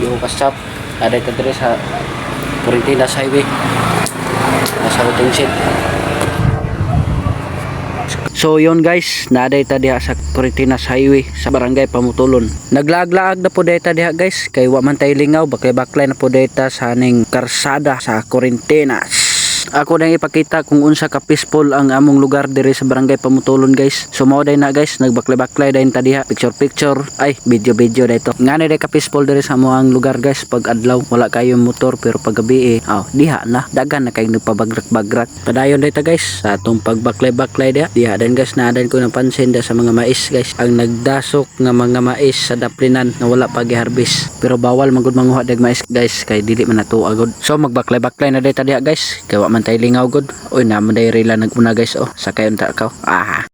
yung kasap ada dire sa Correntinas Highway nasa shed So yun guys, naaday ta diha sa Correntinas Highway sa Barangay Pamutulon. Naglaag-laag na po data diha guys, kay wa man tay lingaw, baklay-baklay na po data sa ning karsada sa Correntinas. Ako nang ipakita kung unsa ka peaceful ang among lugar diri sa Barangay Pamutulon guys. So mao na guys, nagbaklay-baklay dayon ta diha, picture-picture, ay video-video dito. Ngani day ka peaceful diri sa among lugar guys pag adlaw wala kayo motor pero pag gabi eh, oh, diha na dagan na kay nagpabagrak-bagrak. Padayon day ta guys sa atong pagbaklay-baklay diha. Diha din guys na ko napansin da sa mga mais guys ang nagdasok nga mga mais sa daplinan na wala pa giharbis. Pero bawal magud manguha dag mais guys kay dili man nato agod. So magbaklay-baklay na day ta diha guys. Kay man tay lingaw gud. Oy na man day rila naguna guys oh. Sakay unta ka. Ah.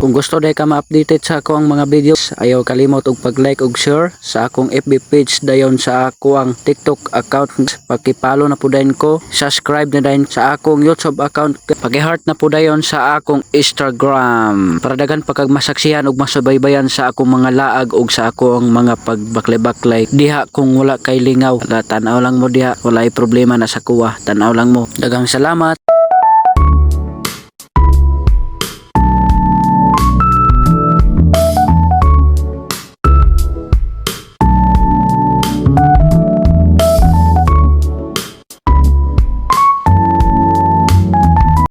Kung gusto day ka ma-updated sa ako ang mga videos, ayaw kalimot og pag-like ug share sa akong FB page dayon sa ako ang TikTok account. Paki-follow na po dayon ko, subscribe na dayon sa akong YouTube account, paki-heart na po dayon sa akong Instagram. Para daghan pa masaksihan ug masubaybayan sa akong mga laag ug sa akong mga pagbaklay-baklay. Diha kung wala kay lingaw, tanaw lang mo diha, wala problema na sa kuha. Tanaw lang mo. Dagang salamat.